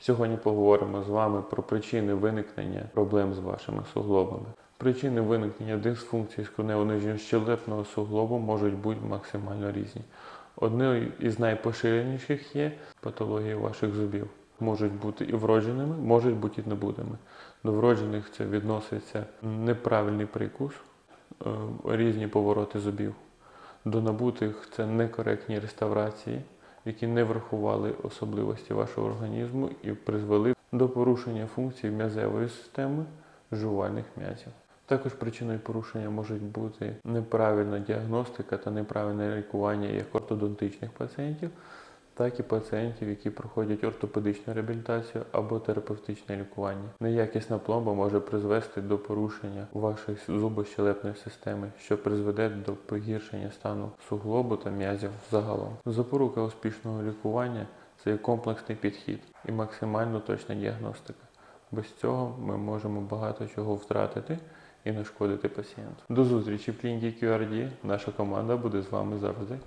Сьогодні поговоримо з вами про причини виникнення проблем з вашими суглобами. Причини виникнення дисфункції скронево щелепного суглобу можуть бути максимально різні. Одною із найпоширеніших є патології ваших зубів. Можуть бути і вродженими, можуть бути і набутими. До вроджених це відноситься неправильний прикус, е, різні повороти зубів. До набутих це некоректні реставрації, які не врахували особливості вашого організму і призвели до порушення функцій м'язевої системи жувальних м'язів. Також причиною порушення можуть бути неправильна діагностика та неправильне лікування як ортодонтичних пацієнтів, так і пацієнтів, які проходять ортопедичну реабілітацію або терапевтичне лікування. Неякісна пломба може призвести до порушення вашої зубощелепної системи, що призведе до погіршення стану суглобу та м'язів загалом. Запорука успішного лікування це комплексний підхід і максимально точна діагностика. Без цього ми можемо багато чого втратити і нашкодити пацієнту. До зустрічі в клініці QRD. Наша команда буде з вами завжди.